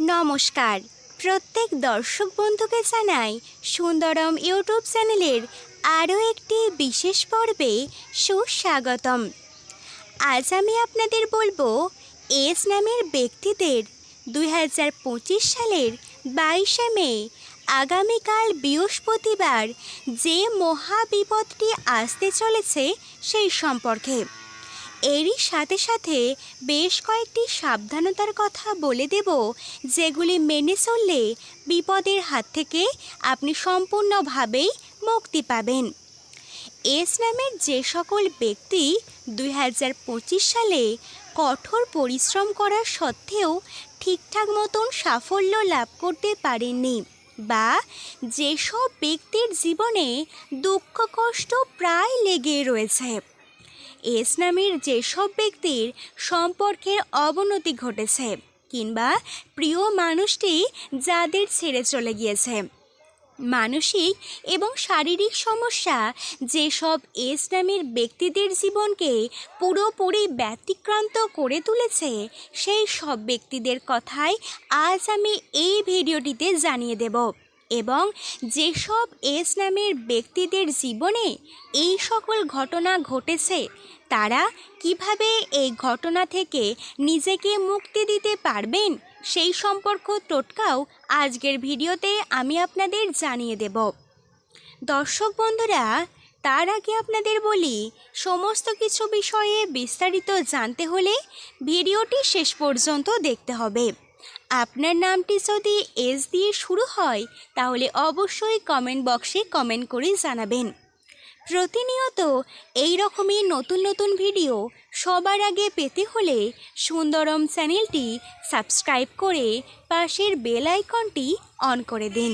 নমস্কার। প্রত্যেক দর্শক বন্ধুকে জানাই সুন্দরম ইউটিউব চ্যানেলের আরও একটি বিশেষ পর্বে সুস্বাগতম। আজ আমি আপনাদের বলব এস নামের ব্যক্তিদের দুই হাজার পঁচিশ সালের বাইশে মে, আগামীকাল বৃহস্পতিবার যে মহাবিপদটি আসতে চলেছে সেই সম্পর্কে। এরই সাথে সাথে বেশ কয়েকটি সাবধানতার কথা বলে দেব, যেগুলি মেনে চললে বিপদের হাত থেকে আপনি সম্পূর্ণভাবেই মুক্তি পাবেন। এস নামের যে সকল ব্যক্তি দুই হাজার পঁচিশ সালে কঠোর পরিশ্রম করার সত্ত্বেও ঠিকঠাক মতন সাফল্য লাভ করতে পারেননি বা যেসব ব্যক্তির জীবনে দুঃখ কষ্ট প্রায় লেগে রয়েছে। এস নামের যেসব ব্যক্তির সম্পর্কের অবনতি ঘটেছে কিংবা প্রিয় মানুষটি যাদের ছেড়ে চলে গিয়েছে। মানসিক এবং শারীরিক সমস্যা যেসব এস নামের ব্যক্তিদের জীবনকে পুরোপুরি ব্যতিক্রান্ত করে তুলেছে, সেই সব ব্যক্তিদের কথাই আজ আমি এই ভিডিওটিতে জানিয়ে দেব। এবং যেসব এস নামের ব্যক্তিদের জীবনে এই সকল ঘটনা ঘটেছে, তারা কীভাবে এই ঘটনা থেকে নিজেকে মুক্তি দিতে পারবেন, সেই সম্পর্ক টোটকাও আজকের ভিডিওতে আমি আপনাদের জানিয়ে দেব। দর্শক বন্ধুরা, তার আগে আপনাদের বলি, সমস্ত কিছু বিষয়ে বিস্তারিত জানতে হলে ভিডিওটি শেষ পর্যন্ত দেখতে হবে। আপনার নামটি যদি এস দিয়ে শুরু হয়, তাহলে অবশ্যই কমেন্ট বক্সে কমেন্ট করে জানাবেন। প্রতিনিয়ত এই রকমই নতুন নতুন ভিডিও সবার আগে পেতে হলে সুন্দরম চ্যানেলটি সাবস্ক্রাইব করে পাশের বেল আইকনটি অন করে দিন।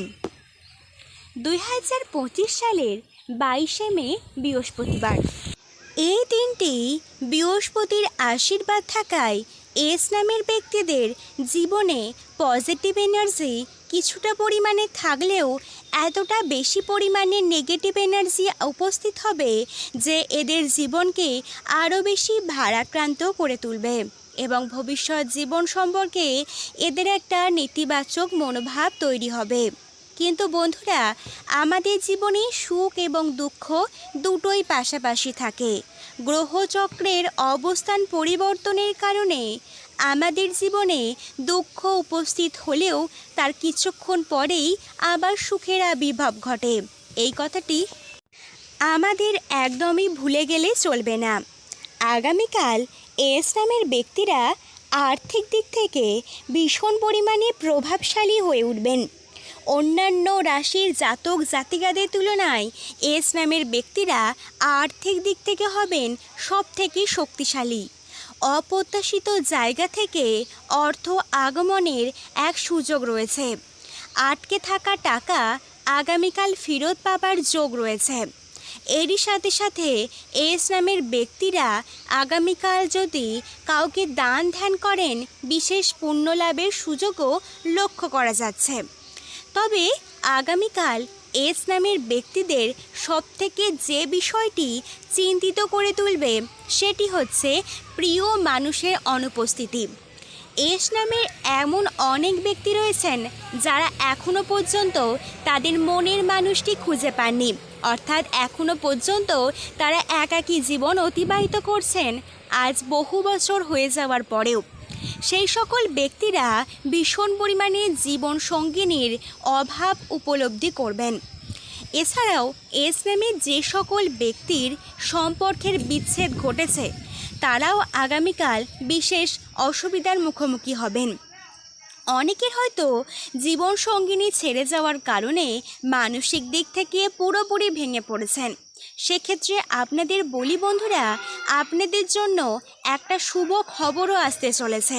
দুই হাজার পঁচিশ সালের বাইশে মে, বৃহস্পতিবার। এই দিনটি বৃহস্পতির আশীর্বাদ থাকায় এস নামের ব্যক্তিদের জীবনে পজিটিভ এনার্জি কিছুটা পরিমাণে থাকলেও এতটা বেশি পরিমাণে নেগেটিভ এনার্জি উপস্থিত হবে যে এদের জীবনকে আরও বেশি ভারাক্রান্ত করে তুলবে এবং ভবিষ্যৎ জীবন সম্পর্কে এদের একটা নেতিবাচক মনোভাব তৈরি হবে। কিন্তু বন্ধুরা, আমাদের জীবনে সুখ এবং দুঃখ দুটোই পাশাপাশি থাকে। গ্রহচক্রের অবস্থান পরিবর্তনের কারণে আমাদের জীবনে দুঃখ উপস্থিত হলেও তার কিছুক্ষণ পরেই আবার সুখের আবির্ভাব ঘটে। এই কথাটি আমাদের একদমই ভুলে গেলে চলবে না। আগামীকাল এস ব্যক্তিরা আর্থিক দিক থেকে ভীষণ পরিমাণে প্রভাবশালী হয়ে উঠবেন। অন্যান্য রাশির জাতক জাতিকাদের তুলনায় এস নামের ব্যক্তিরা আর্থিক দিক থেকে হবেন সব থেকে শক্তিশালী। অপ্রত্যাশিত জায়গা থেকে অর্থ আগমনের এক সুযোগ রয়েছে। আটকে থাকা টাকা আগামীকাল ফেরত পাবার যোগ রয়েছে। এরই সাথে সাথে এস নামের ব্যক্তিরা আগামীকাল যদি কাউকে দান ধ্যান করেন, বিশেষ পুণ্য লাভের সুযোগও লক্ষ্য করা যাচ্ছে। তবে আগামীকাল এস নামের ব্যক্তিদের সবথেকে যে বিষয়টি চিন্তিত করে তুলবে সেটি হচ্ছে প্রিয় মানুষের অনুপস্থিতি। এস নামের এমন অনেক ব্যক্তি রয়েছেন যারা এখনও পর্যন্ত তাদের মনের মানুষটি খুঁজে পাননি। অর্থাৎ এখনও পর্যন্ত তারা একাকী জীবন অতিবাহিত করছেন। আজ বহু বছর হয়ে যাওয়ার পরেও। সেই সকল ব্যক্তিরা ভীষণ পরিমাণে জীবন সঙ্গিনীর অভাব উপলব্ধি করবেন। এছাড়াও এস নামে যে সকল ব্যক্তির সম্পর্কের বিচ্ছেদ ঘটেছে, তারাও আগামীকাল বিশেষ অসুবিধার মুখোমুখি হবেন। অনেকের হয়তো জীবন সঙ্গিনী ছেড়ে যাওয়ার কারণে মানসিক দিক থেকে পুরোপুরি ভেঙে পড়েছেন। সেক্ষেত্রে আপনাদের বলি বন্ধুরা, আপনাদের জন্য একটা শুভ খবরও আসতে চলেছে।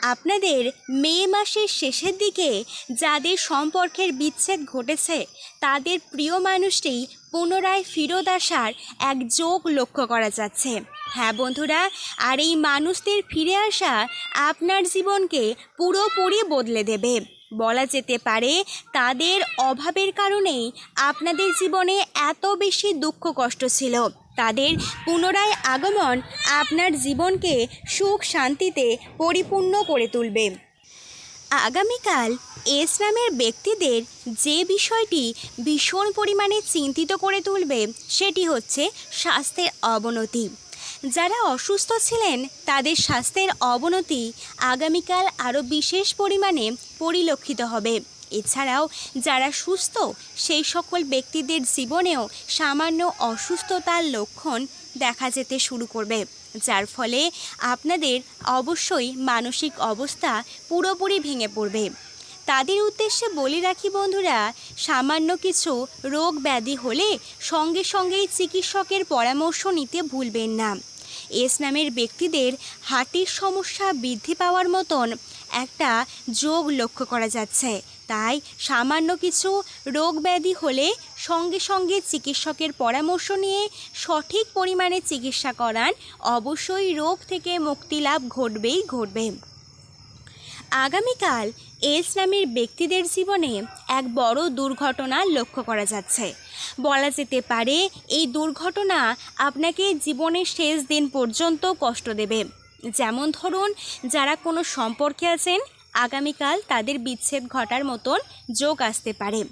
আপনাদের মে মাসের শেষের দিকে যাদের সম্পর্কের বিচ্ছেদ ঘটেছে, তাদের প্রিয় মানুষটি পুনরায় ফিরত আসার এক যোগ লক্ষ্য করা যাচ্ছে। হ্যাঁ বন্ধুরা, আর এই মানুষদের ফিরে আসা আপনার জীবনকে পুরোপুরি বদলে দেবে। বলা যেতে পারে, তাদের অভাবের কারণেই আপনাদের জীবনে এত বেশি দুঃখ কষ্ট ছিল। তাদের পুনরায় আগমন আপনার জীবনকে সুখ শান্তিতে পরিপূর্ণ করে তুলবে। আগামীকাল এস নামের ব্যক্তিদের যে বিষয়টি ভীষণ পরিমাণে চিন্তিত করে তুলবে, সেটি হচ্ছে স্বাস্থ্যের অবনতি। যারা অসুস্থ ছিলেন, তাদের স্বাস্থ্যের অবনতি আগামীকাল আরও বিশেষ পরিমাণে পরিলক্ষিত হবে। এছাড়াও যারা সুস্থ, সেই সকল ব্যক্তিদের জীবনেও সামান্য অসুস্থতার লক্ষণ দেখা যেতে শুরু করবে, যার ফলে আপনাদের অবশ্যই মানসিক অবস্থা পুরোপুরি ভেঙে পড়বে। তাদের উদ্দেশ্যে বলে রাখি বন্ধুরা, সামান্য কিছু রোগ ব্যাধি হলে সঙ্গে সঙ্গেই চিকিৎসকের পরামর্শ নিতে ভুলবেন না। এস নামের ব্যক্তিদের হার্টের সমস্যা বৃদ্ধি পাওয়ার মতন একটা যোগ লক্ষ্য করা যাচ্ছে। তাই সামান্য কিছু রোগ ব্যাধি হলে সঙ্গে সঙ্গে চিকিৎসকের পরামর্শ নিয়ে সঠিক পরিমাণে চিকিৎসা করান। অবশ্যই রোগ থেকে মুক্তি লাভ ঘটবেই ঘটবে। আগামীকাল এস নামের ব্যক্তিদের জীবনে এক বড় দুর্ঘটনা লক্ষ্য করা যাচ্ছে। বলা যেতে পারে, এই দুর্ঘটনা আপনাকে জীবনের শেষ দিন পর্যন্ত কষ্ট দেবে। যেমন ধরুন, যারা কোনো সম্পর্কে আছেন, আগামীকাল তাদের বিচ্ছেদ ঘটার মতন যোগ আসতে পারে।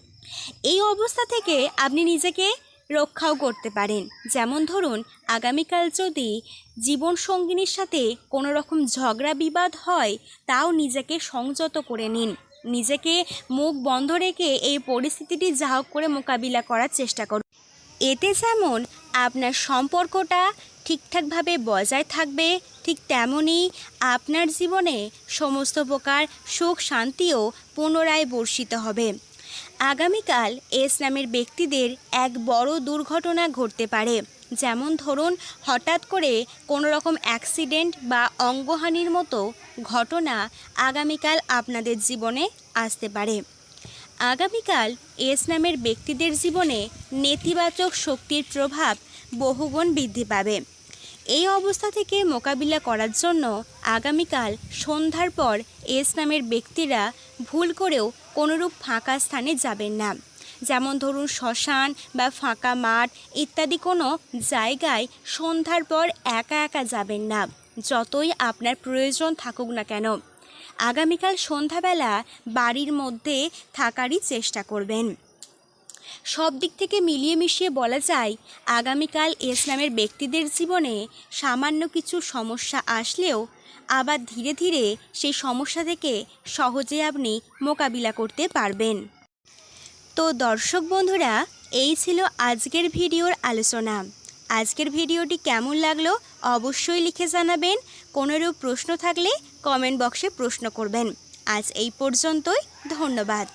এই অবস্থা থেকে আপনি নিজেকে রক্ষাও করতে পারেন। যেমন ধরুন, আগামীকাল যদি জীবনসঙ্গিনীর সাথে কোনো রকম ঝগড়া বিবাদ হয়, তাও নিজেকে সংযত করে নিন। নিজেকে মুখ বন্ধ রেখে এই পরিস্থিতিটি যা হোক করে মোকাবিলা করার চেষ্টা করুন। এতে যেমন আপনার সম্পর্কটা ঠিকঠাকভাবে বজায় থাকবে, ঠিক তেমনই আপনার জীবনে সমস্ত প্রকার সুখ শান্তিও পুনরায় বর্ষিত হবে। আগামীকাল এস নামের ব্যক্তিদের এক বড় দুর্ঘটনা ঘটতে পারে। যেমন ধরুন, হঠাৎ করে কোনো রকম অ্যাক্সিডেন্ট বা অঙ্গহানির মতো ঘটনা আগামীকাল আপনাদের জীবনে আসতে পারে। আগামীকাল এস নামের ব্যক্তিদের জীবনে নেতিবাচক শক্তির প্রভাব বহুগুণ বৃদ্ধি পাবে। এই অবস্থা থেকে মোকাবিলা করার জন্য আগামীকাল সন্ধ্যার পর এস নামের ব্যক্তিরা ভুল করেও কোনোরূপ ফাঁকা স্থানে যাবেন না। যেমন ধরুন শ্মশান বা ফাঁকা মাঠ ইত্যাদি কোনো জায়গায় সন্ধ্যার পর একা একা যাবেন না, যতই আপনার প্রয়োজন থাকুক না কেন। আগামীকাল সন্ধ্যাবেলা বাড়ির মধ্যে থাকারই চেষ্টা করবেন। সব দিক থেকে মিলিয়ে মিশিয়ে বলা যায়, আগামীকাল ইসলামের ব্যক্তিদের জীবনে সামান্য কিছু সমস্যা আসলেও আবার ধীরে ধীরে সেই সমস্যা থেকে সহজে আপনি মোকাবিলা করতে পারবেন। তো দর্শক বন্ধুরা, এই ছিল আজকের ভিডিওর আলোচনা। আজকের ভিডিওটি কেমন লাগল অবশ্যই লিখে জানাবেন। কোনোরূপ প্রশ্ন থাকলে কমেন্ট বক্সে প্রশ্ন করবেন। আজ এই পর্যন্তই, ধন্যবাদ।